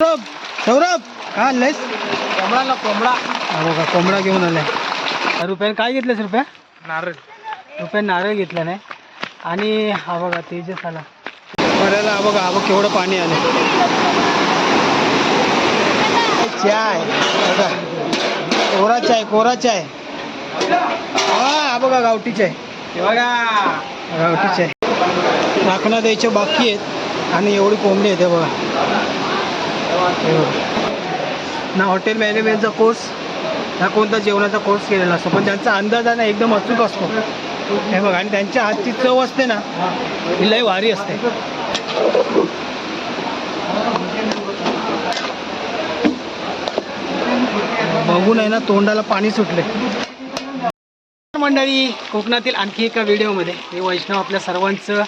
सौरभ सौरभ काय आणलंयस? कोंबडा ना कोंबडा. हा बघा कोंबडा घेऊन आलाय. रुपयाने काय घेतलंस रुपया? नारळ. रुपया नारळ घेतला नाही. आणि हा बघा तेजस आला. पर्याला हा बघा हा बघ केवढं पाणी आलं चाय. कोरा चाय कोरा चाय. हा हा बघा गावठी चाय. बघा. गावठी चाय. राखणं द्यायचे बाकी आहेत. आणि एवढी कोंबडी आहेत हे बघा हे बघा. ना हॉटेल मॅनेजमेंटचा कोर्स ना कोणता जेवणाचा कोर्स केलेला असतो. पण त्यांचा अंदाज आहे ना एकदम अचूक असतो. हे बघा आणि त्यांच्या हातची चव असते ना ही लय भारी असते. बघून आहे ना तोंडाला पाणी सुटले. मंडळी कोकणातील आणखी एका व्हिडिओमध्ये मी वैष्णव आपल्या सर्वांचं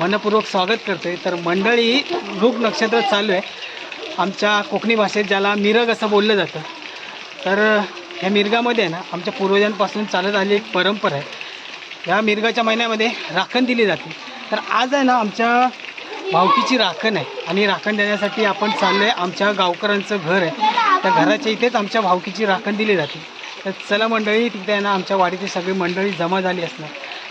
मनपूर्वक स्वागत करतोय. तर मंडळी मृग नक्षत्र चालू आहे. आमच्या कोकणी भाषेत ज्याला मिरग असं बोललं जातं. तर ह्या मिरगामध्ये आहे ना आमच्या पूर्वजांपासून चालत आलेली एक परंपरा आहे. ह्या मिरगाच्या महिन्यामध्ये राखण दिली जाते. तर आज आहे ना आमच्या भावकीची राखण आहे. आणि राखण देण्यासाठी आपण चाललो आहे आमच्या गावकऱ्यांचं घर आहे. त्या घराच्या इथेच आमच्या भावकीची राखण दिली जाते. तर चला मंडळी तिथे आहे ना आमच्या वाडीची सगळी मंडळी जमा झाली असणार.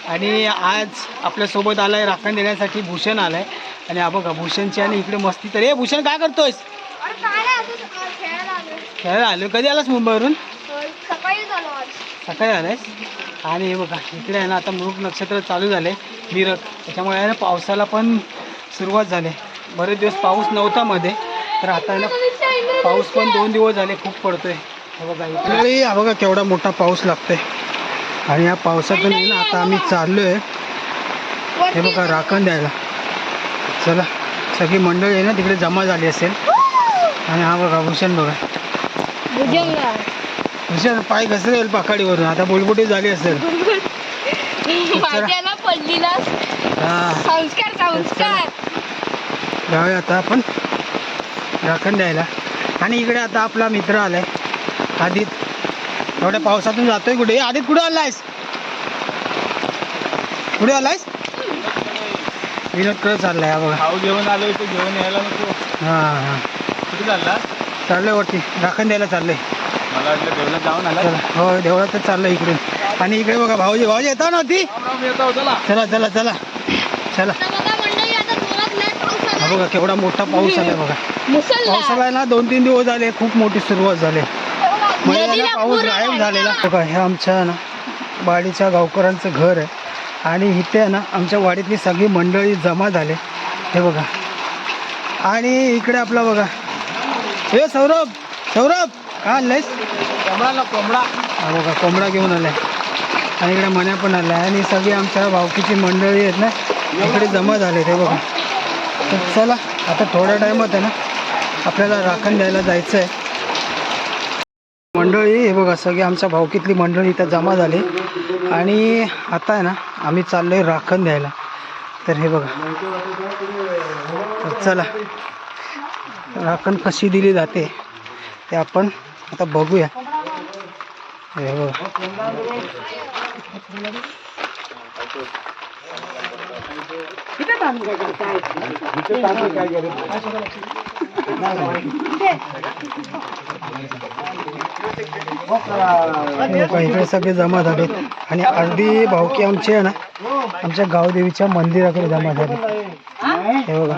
आणि आज आपल्यासोबत आला आहे राखण देण्यासाठी भूषण आला आहे आणि हा बघा भूषणची आणि इकडे मस्ती तर ए भूषण काय करतोयस? अरे काय नाही असं सकाळ खेळायला आलो कधी आलास मुंबईवरून? सकाळी आलायस? आणि हे बघा इकडे आहे ना आता मृग नक्षत्र चालू झाले मिरग. त्याच्यामुळे आहे ना पावसाला पण सुरुवात झाली. बरेच दिवस पाऊस नव्हता मध्ये तर आता आहे ना पाऊस पण दोन दिवस झाले खूप पडतोय. हे बघा इकडे. हा बघा केवढा मोठा पाऊस लागतोय. आणि या पावसातून आहे ना आता आम्ही चाललोय. हे बघा राखण द्यायला. चला सगळी मंडळी आहे ना तिकडे जमा झाली असेल. आणि हा बघा भूषण बघा. भूषण पाय घसरेल पाखाडीवरून. आता बुलबुटी झाली असेल. हा. जाऊया आता आपण. राखण द्यायला. आणि इकडे आता आपला मित्र आलाय. आदित एवढ्या पावसातून जातोय कुठे? आदित कुठे आलायस? कुठे आलायस? विनोदकडे चाललाय हा बघा. भाऊ घेऊन आलो इथे घेऊन यायला नको. हा हा. कुठे चालला? चाललंय वरती. राखण द्यायला चाललंय. मला वाटलं देवला जाऊन आला चला. हो देवळातच चाललंय इकडे आणि इकडे बघा भाऊजी भाऊजी येता ना ती येतो चला. चला चला चला. चला. आता बघा मंडळी आता जोरात लय पाऊस हा आला बघा केवढा मोठा पाऊस आलाय बघा. मुसळधार. पावसाला आहे ना दोन तीन दिवस झाले खूप मोठी सुरुवात झाली. ना पाऊस गायब. झालेला. बघा हे आमच्या ना वाडीच्या गावकऱ्यांचं घर आहे. आणि इथे आहे ना आमच्या वाडीतली सगळी मंडळी जमा झाले. हे बघा. आणि इकडे आपला बघा. हे सौरभ! सौरभ! काय आणलंयस? कोंबडा. हा बघा कोंबडा घेऊन आलाय. आणि इकडे मण्या पण आलाय. आणि सगळी आमच्या भावकीची मंडळी आहेत ना इकडे जमा झाले ते बघा. तर चला आता थोड्या टायमात आहे ना आपल्याला राखण द्यायला जायचं आहे मंडळी हे बघा सगळी आमच्या भावकीतली मंडळी इथं जमा झाली. आणि आता आहे ना आम्ही चाललो आहे राखण द्यायला. तर हे बघा. चला. राखण कशी दिली जाते ते आपण आता बघूया. हे बघा. हे बघा, इकडे सगळे जमा झाले आणि अर्धी भावकी आमची आहे ना आमच्या गावदेवीच्या मंदिराकडे जमा झाली हे बघा.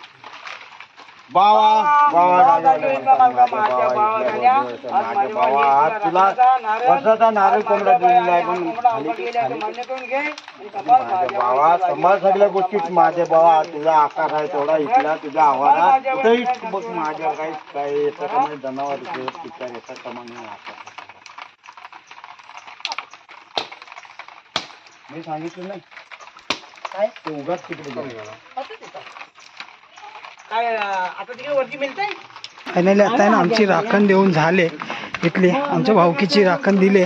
बावा बावा तुला वर्षाचा नारळ कोंबडा दिलेला आहे पण बावा समाज सगळ्या गोष्टीत माझ्या बाबा तुझा आकार आहे तेवढा इथला तुझा आवाज कुठेही बघ माझ्या काही काय येतं का जनावर पिकार येतात का मी सांगितलं नाही. काय? ते उगाच तिकडे गेले. फायनली आता आहे ना आमची राखण देऊन झाले. इथली आमच्या भावकीची राखण दिले.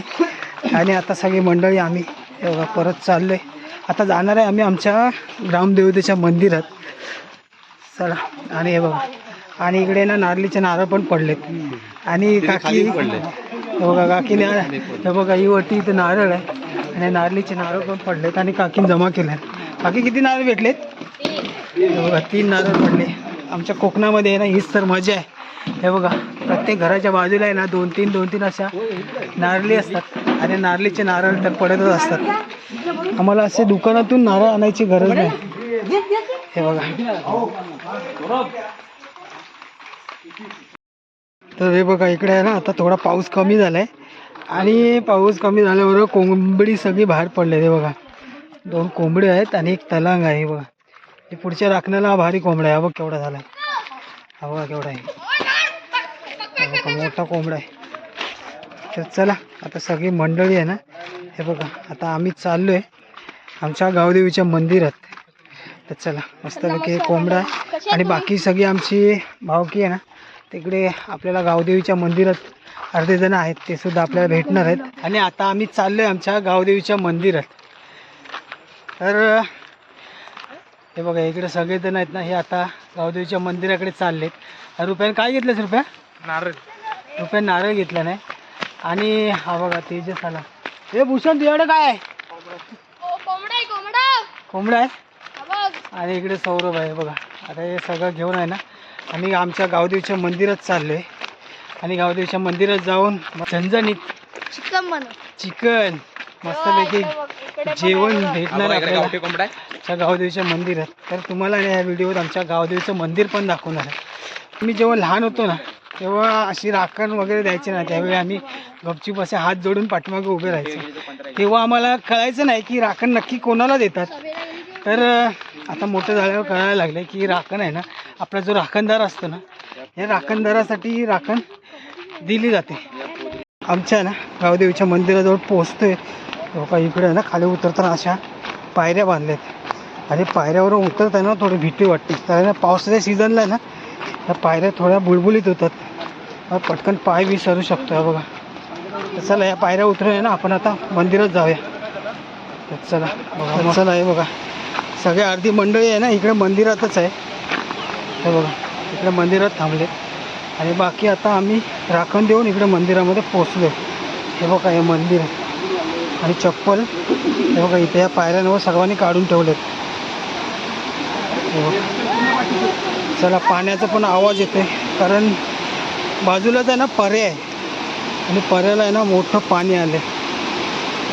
आणि आता सगळी मंडळी आम्ही हे बघा परत चाललो आहे आता जाणार आहे आम्ही आमच्या ग्रामदेवतेच्या मंदिरात. चला आणि हे बघा. आणि इकडे ना नारळीचे नारळ पण पडलेत. आणि काकी हे बघा काकीने हे बघा ही वरती इथे नारळ आहे. आणि नारळीचे नारळ पण पडलेत आणि काकीने जमा केले काकी किती नारळ भेटलेत? हे बघा तीन नारळ पडले. आमच्या कोकणामध्ये आहे ना हीच तर मजा आहे. हे बघा प्रत्येक घराच्या बाजूला आहे ना दोन तीन दोन तीन अशा नारळी असतात. आणि नारळीचे नारळ तर पडतच असतात. आम्हाला असे दुकानातून नारळ आणायची गरज नाही. हे बघा. तर हे बघा इकडे आहे ना आता थोडा पाऊस कमी झालाय. आणि पाऊस कमी झाल्यावर कोंबडी सगळी बाहेर पडले हे बघा. दोन कोंबडी आहेत आणि एक तलांग आहे बघा. हे पुढच्या राखण्याला हा भारी कोंबडा आहे. हा बघ केवढा झालाय. हा बघा केवढा आहे. हा मोठा कोंबडा आहे. तर चला आता सगळी मंडळी आहे ना हे बघा आता आम्ही चाललो आहे आमच्या गावदेवीच्या मंदिरात. तर चला मस्तपैकी एक कोंबडा आहे. आणि बाकी सगळी आमची भावकी आहे ना तिकडे आपल्याला गावदेवीच्या मंदिरात अर्धे जण आहेत ते सुद्धा आपल्याला भेटणार आहेत. आणि आता आम्ही चाललो आहे आमच्या गावदेवीच्या मंदिरात. तर हे बघा इकडे सगळेजण आहेत ना हे आता गावदेवीच्या मंदिराकडे चाललेत. रुपयाने काय घेतलंस रुपया? नारळ. रुपया नारळ घेतला नाही. आणि हा बघा तेजस आला. हे भूषण तुझ्याकडे काय आहे? कोंबडा आहे हा आणि इकडे सौरभ आहे बघा. आता हे सगळं घेऊन आहे ना आम्ही आमच्या गावदेवीच्या मंदिरात चाललो आहे आणि गावदेवीच्या मंदिरात जाऊन झणझणीत चिकन बनव. चिकन. मस्तपैकी जेवण. भेटणार आपल्याला. आमच्या गावदेवीच्या मंदिरात तर तुम्हाला या व्हिडिओत आमच्या गावदेवीचं मंदिर पण दाखवणार आहे. मी जेव्हा लहान होतो ना तेव्हा अशी राखण वगैरे द्यायची ना त्यावेळी आम्ही गपचूप असे हात जोडून पाठीमागे उभे राहायचो. तेव्हा आम्हाला कळायचं नाही की राखण नक्की कोणाला देतात. तर आता मोठं झाल्यावर कळायला लागलं की राखण आहे ना आपला जो राखणदार असतो ना या राखणदारासाठी राखण दिली जाते. आमच्या ना गावदेवीच्या मंदिराजवळ लोक इकडे आहे ना खाली उतरताना अशा पायऱ्या बांधल्यात. आणि पायऱ्यावरून उतरताना थोडी भीती वाटते. कारण पावसाच्या सीझनला आहे ना या पायऱ्या थोड्या बुलबुलीत होतात. हा पटकन पाय विसरू शकतो हा बघा. तर चला या पायऱ्या उतरून ना आपण आता मंदिरात जाऊया. तर चला बघा चला हे बघा. सगळे अर्धी मंडळी आहे ना इकडे मंदिरातच आहे. हे बघा इकडे मंदिरात थांबले. आणि बाकी आता आम्ही राखण देऊन इकडे मंदिरामध्ये पोचलो हे बघा हे मंदिर आहे. आणि चप्पल हे बघा इथे या पायऱ्यांवर सर्वांनी काढून ठेवलेत. हो. चला पाण्याचा पण आवाज येतोय कारण बाजूलाच आहे ना पर्याय आहे आणि पर्याला आहे ना मोठं पाणी आलं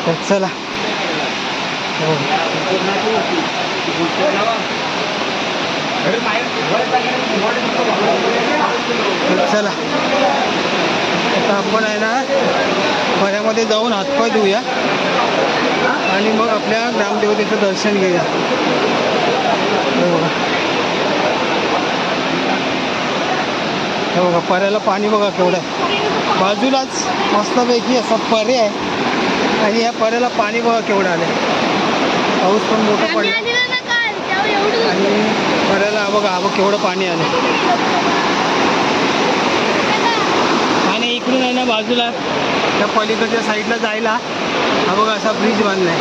तर चला. हो. चला. तर आता आपण आहे ना पर्यामध्ये जाऊन हातपाय धुऊया. आणि मग आपल्या ग्रामदेवतेचं दर्शन घेऊया. हे बघा पर्याला पाणी बघा केवढं आहे. बाजूलाच मस्तपैकी असा पर्या आहे. आणि या पर्याला पाणी बघा केवढं आलं पाऊस पण मोठा पडला. आणि पर्याला बघा बघ केवढं पाणी आलं इकडून आहे ना बाजूला. त्या पलीकडच्या साईडला जायला. हा बघा असा ब्रिज बांधलाय.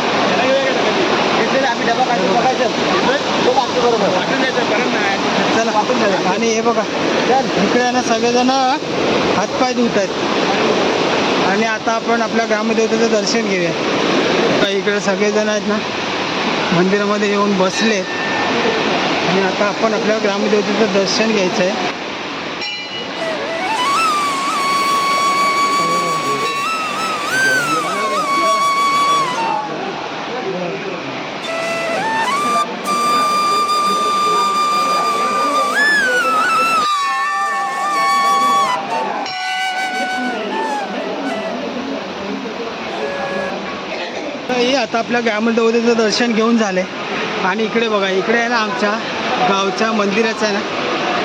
चला आणि हे बघा इकडे आहे ना सगळेजण हातपाय धुत आहेत आणि आता आपण आपल्या ग्रामदेवतेचं दर्शन घेऊया. बघा, इकडे सगळेजण आहेत ना मंदिरामध्ये येऊन बसले. आणि आता आपण आपल्या ग्रामदेवतेचं दर्शन घ्यायचं आहे आता आपल्या ग्रामदेवतेचं दर्शन घेऊन झाले आणि इकडे बघा इकडे आहे ना आमच्या गावच्या मंदिराचा आहे ना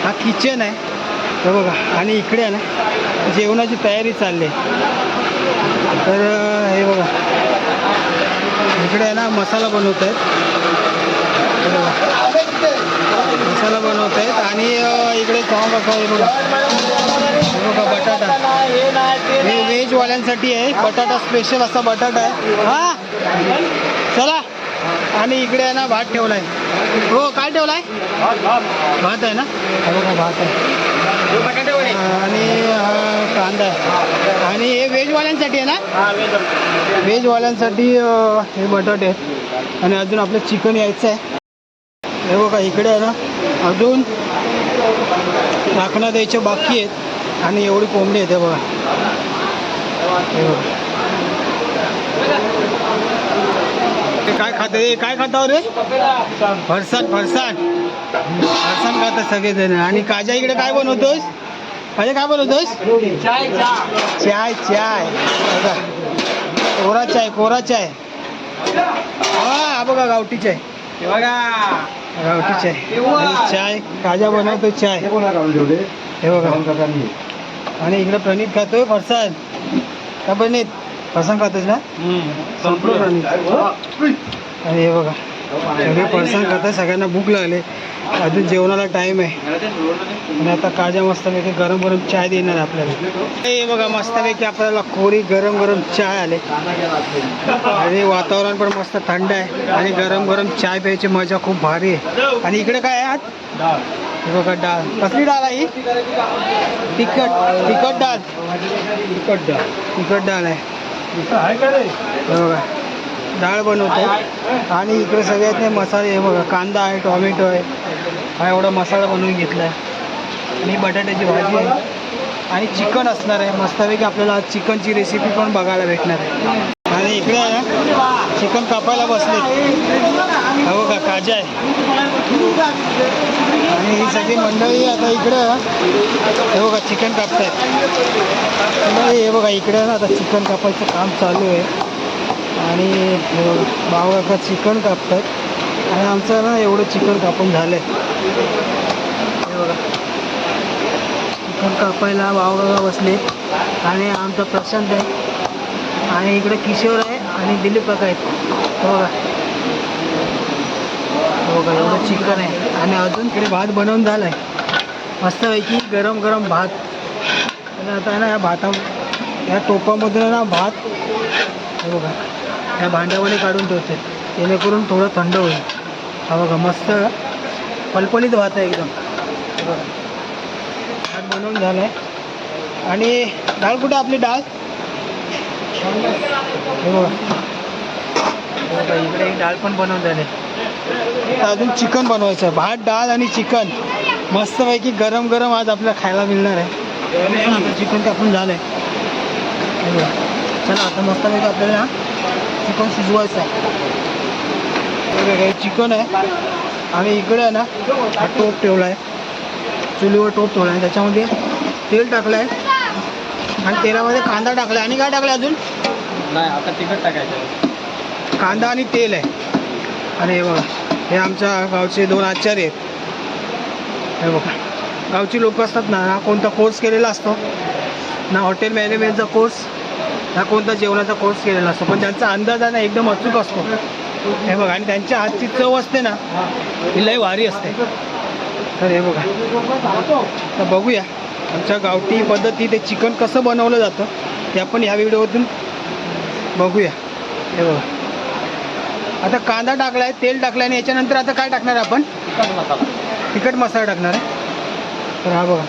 हा किचन आहे. तर बघा आणि इकडे आहे ना जेवणाची तयारी चालली आहे. तर हे बघा इकडे आहे ना मसाला बनवत आहेत हे मसाला बनवत आहेत. आणि इकडे चहा बघा. बघा बटाटा. हे व्हेजवाल्यांसाठी आहे. बटाटा स्पेशल असा बटाटा आहे. हा? चला. आणि इकडे आहे ना भात ठेवला आहे हो काय ठेवलाय? भात आहे ना? बघा भात आहे. आणि हा कांदा आहे. आणि हे व्हेजवाल्यांसाठी आहे ना? व्हेजवाल्यांसाठी हे बटाटे आहेत. आणि अजून आपलं चिकन यायचं आहे. हे बघा इकडे आहे ना? अजून राखणं द्यायचे बाकी आहेत आणि एवढी कोंबडी आहे बघा. ते काय खाते? हे काय खाता हो रे? फरसाण फरसाण. फरसाण खातात सगळेजण. आणि काजा इकडे काय बनवतोस? काजा काय बनवतोस? चाय चाय. चाय कोरा चाय कोरा चाय. हा हा बघा गावठी चाय. गावठी चाय. आणि चाय काजा बनवतो चाय. हे बघा आणि इकडे प्रणित खातोय फरसाण. का प्रणित? फरसाण खातोस ना? संपलं प्रणित. आणि हे बघा. सगळे फरसाण खातात सगळ्यांना भूक लागले. अजून जेवणाला टाईम आहे. आणि आता काजा मस्तपैकी गरम गरम चाय देणार आपल्याला. हे बघा मस्तपैकी आपल्याला कोरी गरम गरम चाय आले. आणि वातावरण पण मस्त थंड आहे. आणि गरम गरम चाय प्यायची मजा खूप भारी आहे. आणि इकडे काय आहे हे बघा डाळ कसली डाळ आहे तिखट तिखट डाळ तिखट डाळ तिखट डाळ आहे. हे बघा. डाळ बनवतो. आणि इकडे सगळ्यात नाही मसाले हे बघा कांदा आहे टॉमॅटो आहे. हा एवढा मसाला बनवून घेतला आहे आणि बटाट्याची भाजी आहे. आणि चिकन असणार आहे. मस्तपैकी आपल्याला आज चिकनची रेसिपी पण बघायला भेटणार आहे. आणि इकडे आहे ना चिकन कापायला बसले. हो का काजा आहे. आणि ही सगळी मंडळी आता इकडं हे बघा चिकन कापत आहेत हे बघा इकडे ना आता चिकन कापायचं काम चालू आहे. आणि भावकाका चिकन कापतात. आणि आमचं ना एवढं चिकन कापून झालं आहे बघा. चिकन कापायला भावकाका बसले. आणि आमचा प्रशांत आहे. आणि इकडे किशोर आहे आणि दिलीप काका आहेत. बघा बघा. हो का एवढं चिकन आहे. आणि अजून इकडे भात बनवून झाला आहे मस्तपैकी गरम गरम भात. आणि आता आहे ना या भाता या टोपामधून ना भात हे बघा. या भांड्यामध्ये काढून ठेवते. जेणेकरून थोडं थंड होईल. हा बघा मस्त पलपलीत भात आहे एकदम. बघा भात बनवून झालं आहे आणि डाळ कुठे आपली डाळ हे बघा. हो इकडे डाळ पण बनवून झाली. आता अजून चिकन बनवायचं आहे. भात डाळ आणि चिकन. मस्तपैकी गरम गरम आज आपल्याला खायला मिळणार आहे. आता चिकन टाकून झालं आहे चला आता मस्तपैकी आपल्याला चिकन शिजवायचं आहे. चिकन आहे. आणि इकडे आहे ना हा टोप ठेवला आहे चुलीवर टोप ठेवला आहे त्याच्यामध्ये तेल टाकलं आहे आणि तेलामध्ये कांदा टाकला आहे आणि काय टाकलं अजून? नाही आता तिखट टाकायचं. कांदा आणि तेल आहे. आणि हे बघा हे आमच्या गावचे दोन आचार्य आहेत. हे बघा गावची लोक असतात ना हा कोणता कोर्स केलेला असतो? ना हॉटेल मॅनेजमेंटचा कोर्स हा कोणता जेवणाचा कोर्स केलेला असतो पण त्यांचा अंदाज आहे ना एकदम अचूक असतो. हे बघा आणि त्यांच्या हातची चव असते ना ही लय वारी असते. तर हे बघा. तर बघूया आमच्या गावठी पद्धती ते चिकन कसं बनवलं जातं ते आपण ह्या व्हिडिओतून बघूया. हे बघा. आता कांदा टाकला आहे तेल टाकलं आणि याच्यानंतर आता काय टाकणार आपण? तिखट मसाला तिखट मसाला टाकणार आहे. तर हा बघा.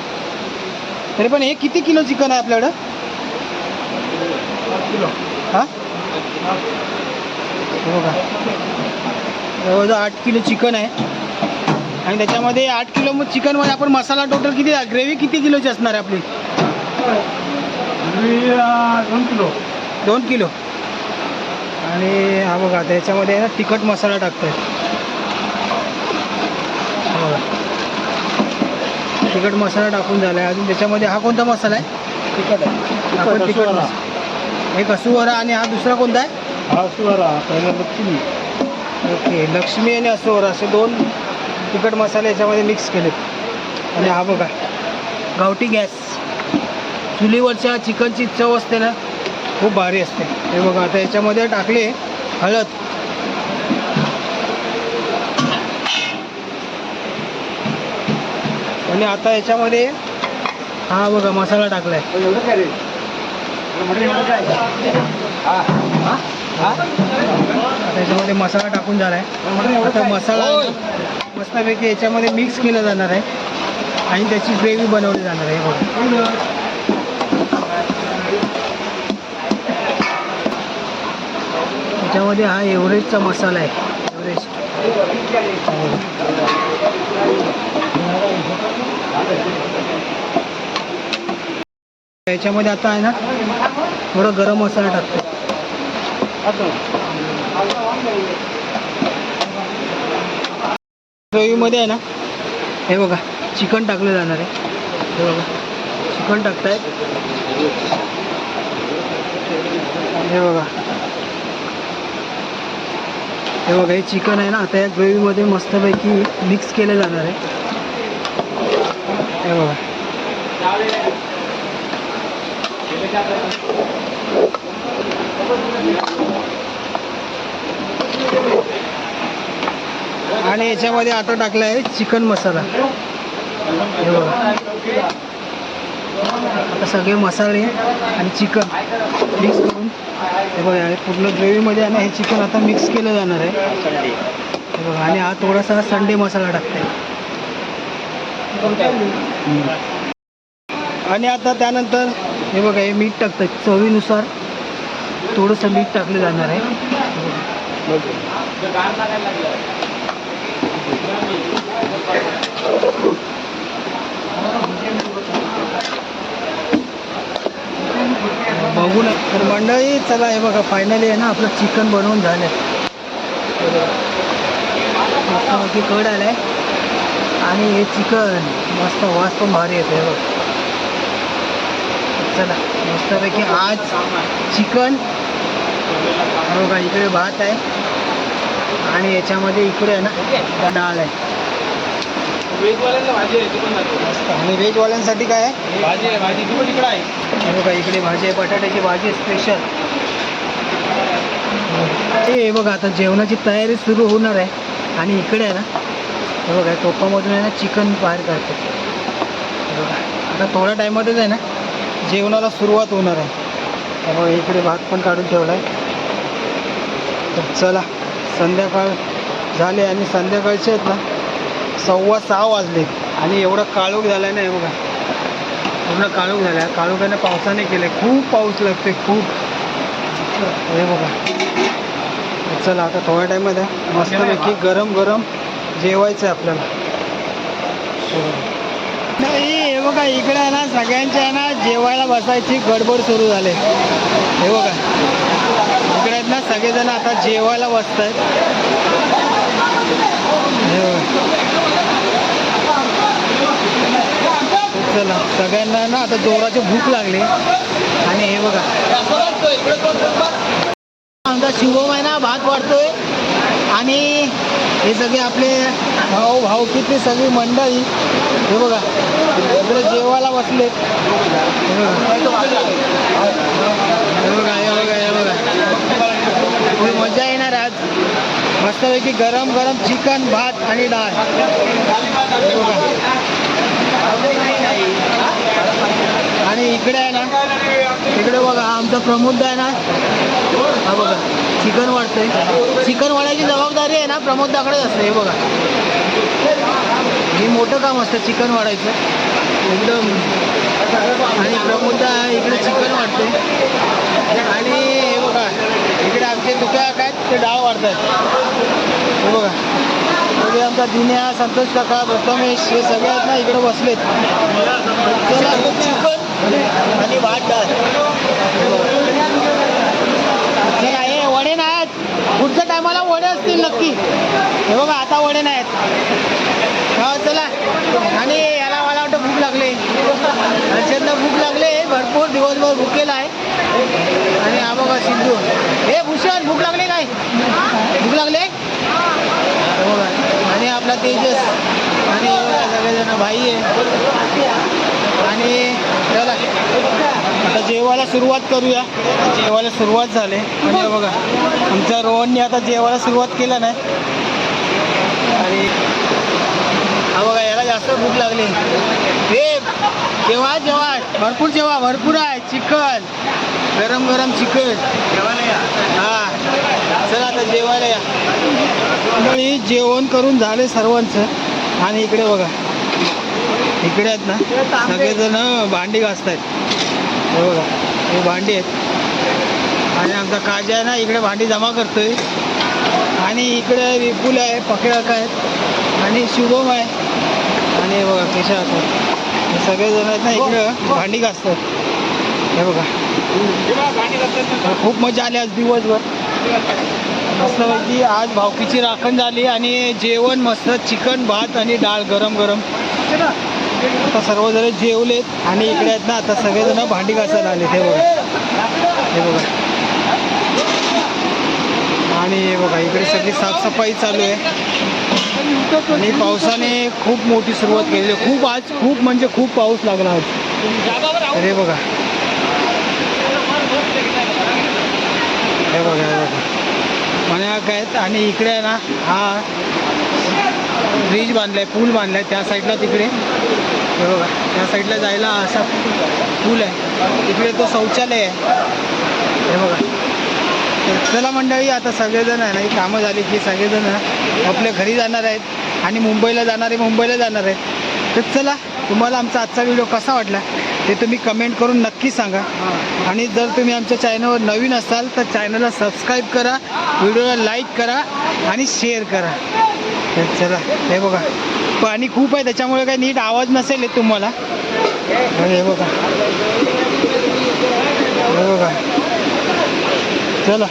तरी पण हे किती किलो चिकन आहे आपल्याकडं? हां? हे बघा. जवळजवळ आठ किलो चिकन आहे. आणि त्याच्यामध्ये आठ किलो मग चिकनमध्ये आपण मसाला टोटल किती ग्रेव्ही किती किलोची असणार आहे आपली? दोन किलो. दोन किलो. आणि हा बघा त्याच्यामध्ये ना तिखट मसाला टाकतोय. हा बघा. तिखट मसाला टाकून झाला आहे अजून त्याच्यामध्ये हा कोणता मसाला आहे? तिखट आहे. हा पण तिखट मसाला. एक असुवरा आणि हा दुसरा कोणता आहे? हा सुवारा पहिला लक्ष्मी. ओके लक्ष्मी आणि असुवरा असे दोन तिखट मसाले याच्यामध्ये मिक्स केलेत. आणि हा बघा गावठी गॅस. चुलीवरच्या चिकनची चव असते ना खूप भारी असते. हे बघा आता याच्यामध्ये टाकले हळद. आणि आता याच्यामध्ये हा बघा मसाला टाकलाय. एवढं काय रे मटण एवढं काय? हा. हा? हा? आता याच्यामध्ये मसाला टाकून झालाय. मटण एवढं आता? मसाला. मस्तपैकी याच्यामध्ये मिक्स केलं जाणार आहे. आणि त्याची ग्रेव्ही बनवली जाणार आहे बघा. त्याच्यामध्ये हा एव्हरेस्टचा मसाला आहे. एव्हरेस्ट. याच्यामध्ये आता आहे ना थोडं गरम मसाला टाकतो. ग्रेव्हीमध्ये आहे ना हे बघा चिकन टाकलं जाणार आहे. हे बघा चिकन टाकतायत. हे बघा. हे बघा हे चिकन आहे ना आता या ग्रेव्हीमध्ये मस्तपैकी मिक्स केलं जाणार आहे. हे बघा. आणि याच्यामध्ये आता टाकला आहे चिकन मसाला. आता सगळे मसाले आणि चिकन मिक्स करून हे बघा पूर्ण ग्रेव्हीमध्ये आणि हे चिकन आता मिक्स केलं जाणार आहे. हे बघा आणि हा थोडासा संडे मसाला टाकते आणि आता त्यानंतर हे बघा हे मीठ टाकतं चवीनुसार थोडंसं मीठ टाकलं जाणार आहे. बघू ना. तर मंडळी चला हे बघा फायनली आहे ना आपलं चिकन बनवून झालं मस्तपैकी कड आलाय. आणि हे चिकन मस्त वास पण भारी येतं हे बघा. चला मस्तपैकी आज चिकन बघा इकडे भात आहे आणि याच्यामध्ये इकडे आहे ना डाळ आहे. मस्त. आणि व्हेजवाल्यांसाठी काय आहे? भाजी आहे भाजी पण आहे बघा इकडे भाजी आहे बटाट्याची भाजी स्पेशल हे बघा आता जेवणाची तयारी सुरू होणार आहे. आणि इकडे आहे ना हे बघा टोपामधून आहे ना चिकन बाहेर काढतो बघा आता थोड्या टायमातच आहे ना जेवणाला सुरुवात होणार आहे. त्यामुळे बघा इकडे भात पण काढून ठेवला आहे तर चला संध्याकाळ झाले आणि संध्याकाळचे आहेत ना सव्वा सहा वाजले. आणि एवढं काळोख झालं आहे ना हे बघा. पूर्ण काळोख झाला आहे काळोखाने पावसाने केले खूप पाऊस लागते खूप. हे बघा. चला आता थोड्या टाईममध्ये आहे मस्तपैकी गरम गरम जेवायचं आहे आपल्याला. नाही हे बघा इकडे आहे ना सगळ्यांच्या आहे ना जेवायला बसायची गडबड सुरू झाली. हे बघा. इकडे आहेत ना सगळेजण आता जेवायला बसत आहेत हे चला सगळ्यांना ना आता जोराची भूक लागली. आणि हे बघा. आमचा शिवम आहे ना भात वाढतोय. आणि हे सगळे आपले भाऊ भाऊकीतली सगळी मंडळी हे बघा इकडे जेवायला बसले. हे बघा हे बघा हे बघा. मजा येणार आज. मस्तपैकी गरम गरम चिकन भात आणि डाळ. बघा. आणि इकडे आहे ना इकडे बघा आमचा प्रमोद आहे ना. हा बघा चिकन वाढतंय. चिकन वाढायची जबाबदारी आहे ना प्रमोदाकडेच असते हे बघा. हे मोठं काम असतं चिकन वाढायचं. एकदम. आणि प्रमोद इकडे चिकन वाढते आणि हे बघा इकडे आमचे तुक्या काय ते डाळ वाढतात. हे बघा. सगळे आमचा दिन्या संतोष काका प्रथमेश हे सगळे आहेत ना इकडे बसलेत. चिकन आणि भात चला हे वडे नाहीत. पुढच्या टायमाला वडे असतील नक्की. हे बघा आता वडे नाहीत. हा चला. आणि याला मला वाटतं भूक लागले. हर्षदला भूक लागले. भरपूर दिवसभर भुकेला आहे. आणि हा बघा सिद्धू हे भूषण भूक लागले काय? भूक लागले? आणि आपला तेजस. आणि सगळेजण भाई आहे. आणि आता जेवायला सुरुवात करूया. जेवायला सुरुवात झाली. हे बघा आमच्या रोहनने आता जेवायला सुरुवात केलं नाही. आणि हा बघा याला जास्त भूक लागली. हे जेवा जेवा. भरपूर जेवा भरपूर आहे. चिकन. गरम गरम चिकन. हा. चला आता जेवायला या. जेवण करून झाले सर्वांचं. आणि इकडे बघा. इकडे आहेत ना? सगळेजण भांडी घासत आहेत हे बघा हे भांडी आहेत. आणि आमचा काजा आहे ना इकडे भांडी जमा करतोय. आणि इकडे विपुल आहे पकडाक आहेत. आणि शुभम आहे. आणि बघा केशा हे सगळेजण आहेत ना इकडं भांडी घासतात हे बघा. खूप मजा आली आज दिवसभर. मस्तपैकी आज भावकीची राखण झाली आणि जेवण मस्त चिकन भात आणि डाळ गरम गरम आता सर्वजण जेवलेत आणि इकडे आहेत ना आता सगळेजण भांडी घासायला आले हे बघा. हे बघा. आणि हे बघा इकडे सगळी साफसफाई चालू आहे. आणि पावसाने खूप मोठी सुरुवात केली खूप आज खूप म्हणजे खूप पाऊस लागला आज. तर हे बघा. हे बघा हे बघा. मण्याक आहेत आणि इकडे आहे ना हा ब्रिज आहे पूल बांधलाय त्या साईडला तिकडे. हे बघा त्या साईडला जायला असा पूल आहे. तिकडे तो शौचालय आहे. हे बघा. तर चला मंडळी आता सगळेजण आहे ना ही कामं झाली की सगळेजण आपल्या घरी जाणार आहेत आणि मुंबईला जाणारे मुंबईला जाणार आहेत. तर चला तुम्हाला आमचा आजचा व्हिडिओ कसा वाटला ते तुम्ही कमेंट करून नक्की सांगा. आणि जर तुम्ही आमच्या चॅनलवर नवीन असाल तर चॅनलला सबस्क्राईब करा व्हिडिओला लाईक करा आणि शेअर करा. तर चला. हे बघा. पाणी खूप आहे त्याच्यामुळे काही नीट आवाज नसेल येत तुम्हाला. हे बघा. हे बघा. चला.